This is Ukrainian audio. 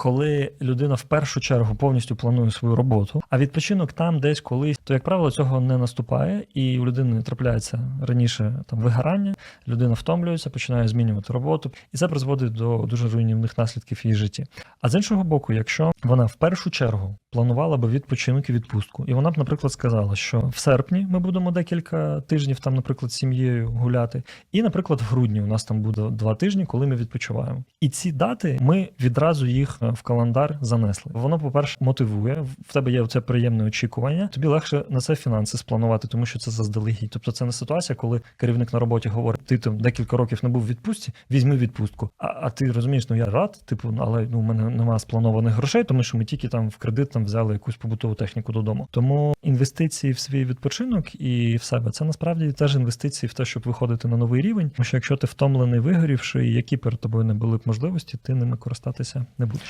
коли людина в першу чергу повністю планує свою роботу, а відпочинок там десь колись, то як правило цього не наступає, і у людини трапляється раніше там вигорання, людина втомлюється, починає змінювати роботу, і це призводить до дуже руйнівних наслідків її житті. А з іншого боку, якщо вона в першу чергу планувала би відпочинок і відпустку, і вона б, наприклад, сказала, що в серпні ми будемо декілька тижнів там, наприклад, з сім'єю гуляти, і, наприклад, в грудні у нас там буде два тижні, коли ми відпочиваємо. І ці дати ми відразу їх е, в календар занесли. Воно, по-перше, мотивує. В тебе є це приємне очікування. Тобі легше на це фінанси спланувати, тому що це заздалегідь. Тобто, це не ситуація, коли керівник на роботі говорить: ти там декілька років не був в відпустці, візьми відпустку. А, а ти розумієш, ну я рад, типу, але ну у мене немає спланованих грошей, тому що ми тільки там в кредит там взяли якусь побутову техніку додому. Тому інвестиції в свій відпочинок і в себе це насправді теж інвестиції в те, щоб виходити на новий рівень. Тому що якщо ти втомлений, вигорівши, які перед тобою не були б можливості, ти ними користатися не будеш.